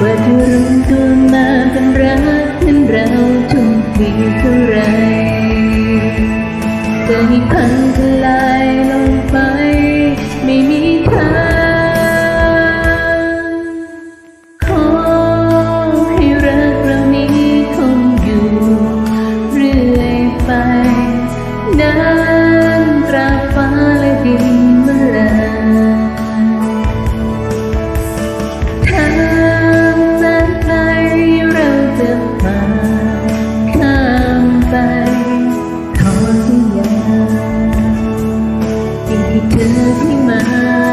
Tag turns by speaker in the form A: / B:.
A: ว่าเธอรู้ตัวมาเป็นรักเป็นเราทุกทีเท่าไรก็มีพังทลายลง 客厅门